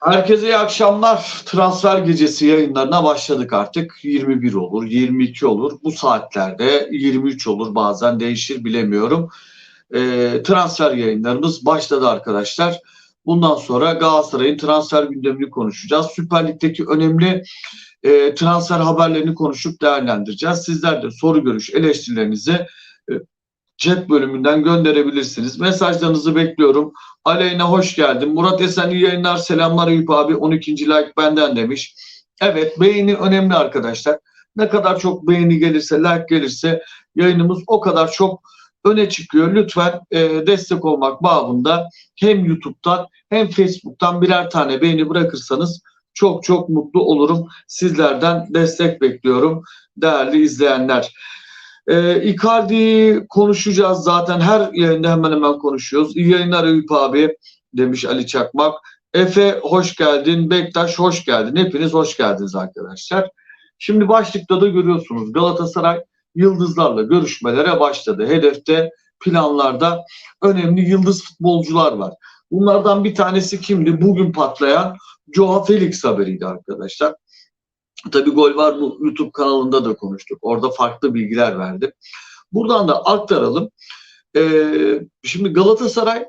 Herkese iyi akşamlar. Transfer gecesi yayınlarına başladık artık. 21 olur, 22 olur. Bu saatlerde 23 olur bazen değişir bilemiyorum. E, transfer yayınlarımız başladı arkadaşlar. Bundan sonra Galatasaray'ın transfer gündemini konuşacağız. Süper Lig'deki önemli e, transfer haberlerini konuşup değerlendireceğiz. Sizler de soru görüş eleştirilerinizi chat bölümünden gönderebilirsiniz. Mesajlarınızı bekliyorum. Aleyna hoş geldin. Murat Esen iyi yayınlar. Selamlar Eyüp abi. 12. like benden demiş. Evet beğeni önemli arkadaşlar. Ne kadar çok beğeni gelirse, like gelirse yayınımız o kadar çok öne çıkıyor. Lütfen e, destek olmak babında hem YouTube'dan hem Facebook'tan birer tane beğeni bırakırsanız çok çok mutlu olurum. Sizlerden destek bekliyorum değerli izleyenler. E, Icardi'yi konuşacağız zaten her yayında hemen hemen konuşuyoruz. İyi yayınlar Eyüp abi demiş Ali Çakmak. Efe hoş geldin. Bektaş hoş geldin. Hepiniz hoş geldiniz arkadaşlar. Şimdi başlıkta da görüyorsunuz Galatasaray yıldızlarla görüşmelere başladı. Hedefte planlarda önemli yıldız futbolcular var. Bunlardan bir tanesi kimdi? Bugün patlayan Joao Felix haberiydi arkadaşlar. Tabi gol var bu YouTube kanalında da konuştuk. Orada farklı bilgiler verdim. Buradan da aktaralım. Ee, şimdi Galatasaray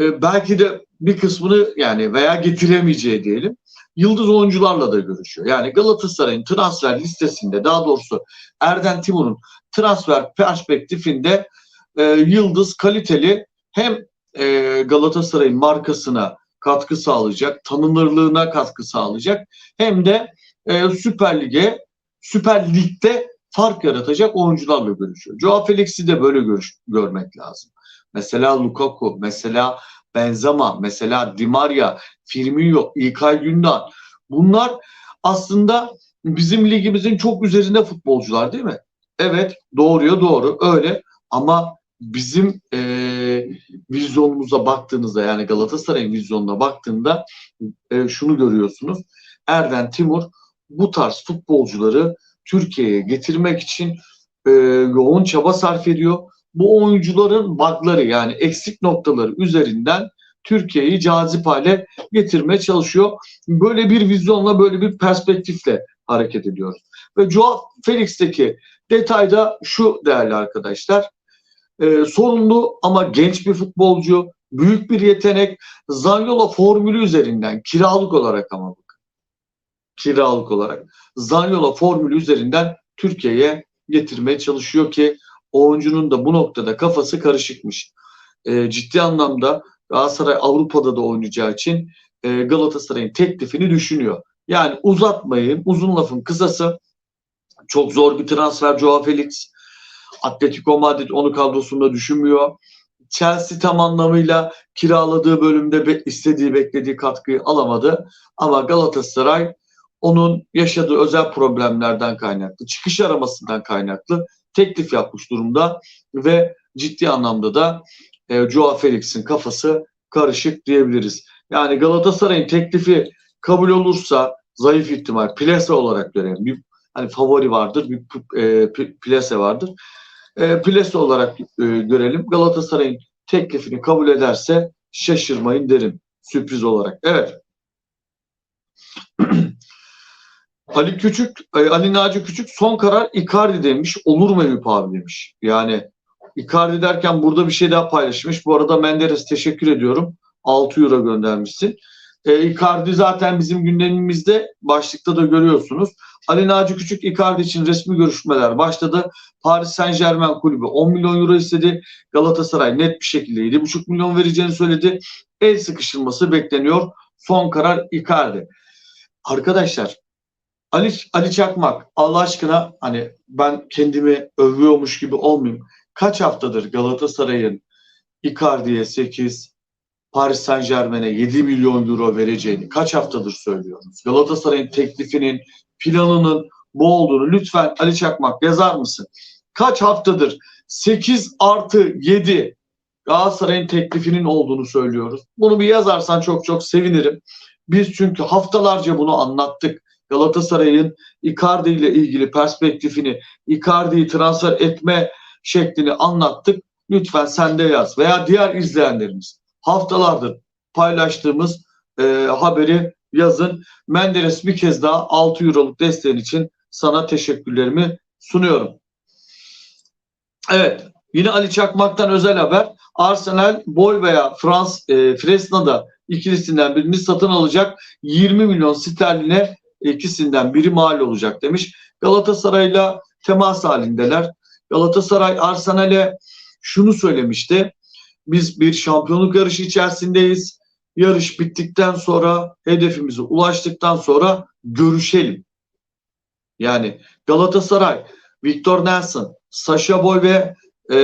e, belki de bir kısmını yani veya getiremeyeceği diyelim yıldız oyuncularla da görüşüyor. Yani Galatasaray'ın transfer listesinde daha doğrusu Erden Timur'un transfer perspektifinde e, yıldız kaliteli hem e, Galatasaray'ın markasına katkı sağlayacak, tanınırlığına katkı sağlayacak hem de e, Süper Lig'e, Süper Lig'de fark yaratacak oyuncularla görüşüyor. Joao Felix'i de böyle görüş, görmek lazım. Mesela Lukaku, mesela Benzema, mesela Di Maria, Firmino, İlkay Gündoğan. Bunlar aslında bizim ligimizin çok üzerinde futbolcular değil mi? Evet doğruya doğru öyle ama bizim e, vizyonumuza baktığınızda yani Galatasaray'ın vizyonuna baktığında e, şunu görüyorsunuz. Erden Timur bu tarz futbolcuları Türkiye'ye getirmek için e, yoğun çaba sarf ediyor. Bu oyuncuların bugları yani eksik noktaları üzerinden Türkiye'yi cazip hale getirmeye çalışıyor. Böyle bir vizyonla, böyle bir perspektifle hareket ediyoruz. Ve Joao Felix'teki detayda şu değerli arkadaşlar. E, sorunlu ama genç bir futbolcu, büyük bir yetenek. Zanyola formülü üzerinden kiralık olarak ama bakın. Kiralık olarak. Zanyola formülü üzerinden Türkiye'ye getirmeye çalışıyor ki oyuncunun da bu noktada kafası karışıkmış. E, ciddi anlamda Galatasaray Avrupa'da da oynayacağı için e, Galatasaray'ın teklifini düşünüyor. Yani uzatmayın, uzun lafın kısası çok zor bir transfer Joao Felix. Atletico Madrid onu kadrosunda düşünmüyor. Chelsea tam anlamıyla kiraladığı bölümde be, istediği beklediği katkıyı alamadı. Ama Galatasaray onun yaşadığı özel problemlerden kaynaklı, çıkış aramasından kaynaklı teklif yapmış durumda ve ciddi anlamda da e, Joao Felix'in kafası karışık diyebiliriz. Yani Galatasaray'ın teklifi kabul olursa zayıf ihtimal plase olarak görelim. Bir hani favori vardır, bir e, plase vardır. E, plase olarak e, görelim. Galatasaray'ın teklifini kabul ederse şaşırmayın derim sürpriz olarak. Evet. Ali Küçük, e, Ali Naci Küçük son karar Icardi demiş. Olur mu Eyüp abi demiş. Yani Icardi derken burada bir şey daha paylaşmış. Bu arada Menderes teşekkür ediyorum. 6 euro göndermişsin. E, Icardi zaten bizim gündemimizde başlıkta da görüyorsunuz. Ali Naci Küçük Icardi için resmi görüşmeler başladı. Paris Saint Germain kulübü 10 milyon euro istedi. Galatasaray net bir şekilde 7,5 milyon vereceğini söyledi. El sıkışılması bekleniyor. Son karar Icardi. Arkadaşlar Ali, Ali Çakmak Allah aşkına hani ben kendimi övüyormuş gibi olmayayım. Kaç haftadır Galatasaray'ın Icardi'ye 8, Paris Saint Germain'e 7 milyon euro vereceğini kaç haftadır söylüyoruz. Galatasaray'ın teklifinin, planının bu olduğunu lütfen Ali Çakmak yazar mısın? Kaç haftadır 8 artı 7 Galatasaray'ın teklifinin olduğunu söylüyoruz. Bunu bir yazarsan çok çok sevinirim. Biz çünkü haftalarca bunu anlattık. Galatasaray'ın Icardi ile ilgili perspektifini, Icardi'yi transfer etme şeklini anlattık. Lütfen sen de yaz veya diğer izleyenlerimiz haftalardır paylaştığımız e, haberi yazın. Menderes bir kez daha 6 euroluk desteğin için sana teşekkürlerimi sunuyorum. Evet. Yine Ali Çakmak'tan özel haber. Arsenal Boy veya Frans e, Fresna'da ikilisinden birini satın alacak. 20 milyon sterline ikisinden biri mal olacak demiş. Galatasaray'la temas halindeler. Galatasaray Arsenal'e şunu söylemişti. Biz bir şampiyonluk yarışı içerisindeyiz. Yarış bittikten sonra hedefimize ulaştıktan sonra görüşelim. Yani Galatasaray, Victor Nelson, Sasha Boy ve e,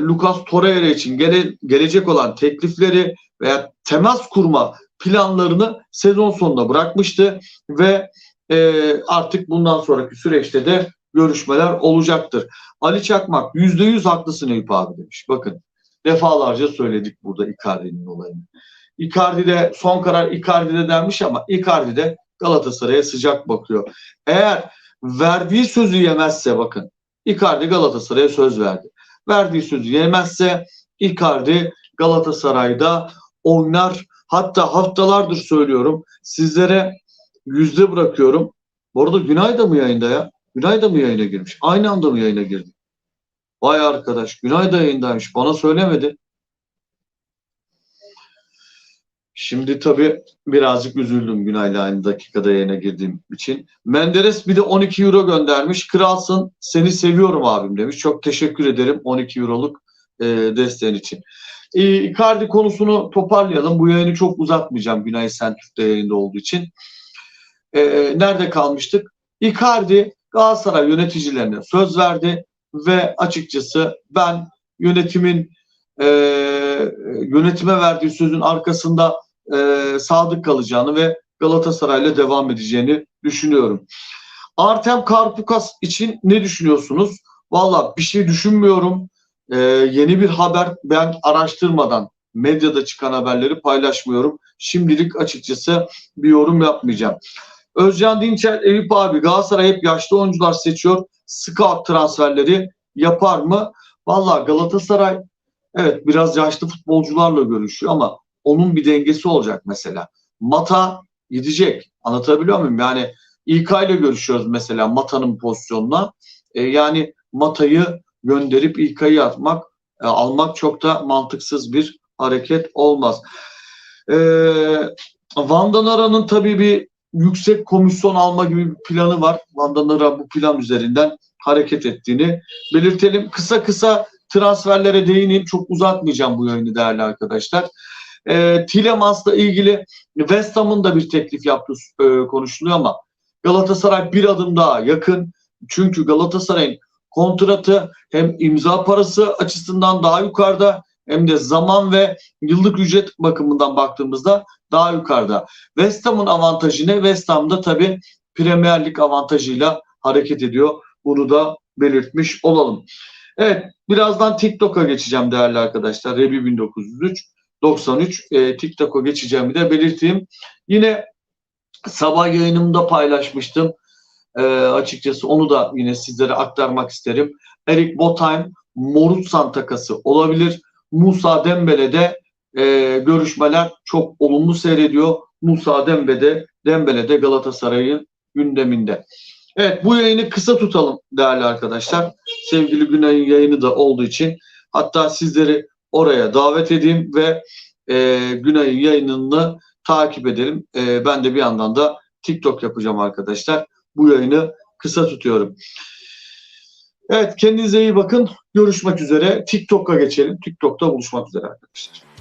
Lucas Torreira için gele, gelecek olan teklifleri veya temas kurma planlarını sezon sonunda bırakmıştı ve e, artık bundan sonraki süreçte de görüşmeler olacaktır. Ali Çakmak %100 haklısın Eyüp abi demiş. Bakın defalarca söyledik burada Icardi'nin olayını. Icardi'de son karar Icardi'de denmiş ama Icardi de Galatasaray'a sıcak bakıyor. Eğer verdiği sözü yemezse bakın Icardi Galatasaray'a söz verdi. Verdiği sözü yemezse Icardi Galatasaray'da oynar. Hatta haftalardır söylüyorum. Sizlere yüzde bırakıyorum. Bu arada Günay da mı yayında ya? Günay da mı yayına girmiş? Aynı anda mı yayına girdi? Vay arkadaş Günay da yayındaymış. Bana söylemedi. Şimdi tabii birazcık üzüldüm Günay'la aynı dakikada yayına girdiğim için. Menderes bir de 12 euro göndermiş. Kralsın seni seviyorum abim demiş. Çok teşekkür ederim 12 euroluk e, desteğin için. E, Icardi konusunu toparlayalım. Bu yayını çok uzatmayacağım Günay Sentürk'te yayında olduğu için. E, nerede kalmıştık? Icardi Galatasaray yöneticilerine söz verdi ve açıkçası ben yönetimin e, yönetime verdiği sözün arkasında e, sadık kalacağını ve Galatasaray'la devam edeceğini düşünüyorum. Artem Karpukas için ne düşünüyorsunuz? Valla bir şey düşünmüyorum. E, yeni bir haber ben araştırmadan medyada çıkan haberleri paylaşmıyorum. Şimdilik açıkçası bir yorum yapmayacağım. Özcan Dinçer, Eyüp abi Galatasaray hep yaşlı oyuncular seçiyor. Scout transferleri yapar mı? Valla Galatasaray evet biraz yaşlı futbolcularla görüşüyor ama onun bir dengesi olacak mesela. Mata gidecek. Anlatabiliyor muyum? Yani İK ile görüşüyoruz mesela Mata'nın pozisyonuna. E, yani Mata'yı gönderip İK'yı atmak, e, almak çok da mantıksız bir hareket olmaz. E, Van Nara'nın tabii bir yüksek komisyon alma gibi bir planı var. Van Nara bu plan üzerinden hareket ettiğini belirtelim. Kısa kısa transferlere değineyim. Çok uzatmayacağım bu yayını değerli arkadaşlar. E, Tillemans'la ilgili West Ham'ın da bir teklif yaptığı e, konuşuluyor ama Galatasaray bir adım daha yakın. Çünkü Galatasaray'ın kontratı hem imza parası açısından daha yukarıda hem de zaman ve yıllık ücret bakımından baktığımızda daha yukarıda. West Ham'ın avantajı ne? West Ham'da tabii Premier Lig avantajıyla hareket ediyor. Bunu da belirtmiş olalım. Evet birazdan TikTok'a geçeceğim değerli arkadaşlar. Rebi 1903 93 e, TikTok'a geçeceğimi de belirteyim. Yine sabah yayınımda paylaşmıştım. E, açıkçası onu da yine sizlere aktarmak isterim. Erik Botheim Morutsan takası olabilir. Musa Dembele'de e, görüşmeler çok olumlu seyrediyor. Musa Dembele, Dembele de Galatasaray'ın gündeminde. Evet bu yayını kısa tutalım değerli arkadaşlar. Sevgili Günay'ın yayını da olduğu için hatta sizleri oraya davet edeyim ve e, Günay'ın yayınını takip edelim. E, ben de bir yandan da TikTok yapacağım arkadaşlar. Bu yayını kısa tutuyorum. Evet kendinize iyi bakın. Görüşmek üzere. TikTok'a geçelim. TikTok'ta buluşmak üzere arkadaşlar.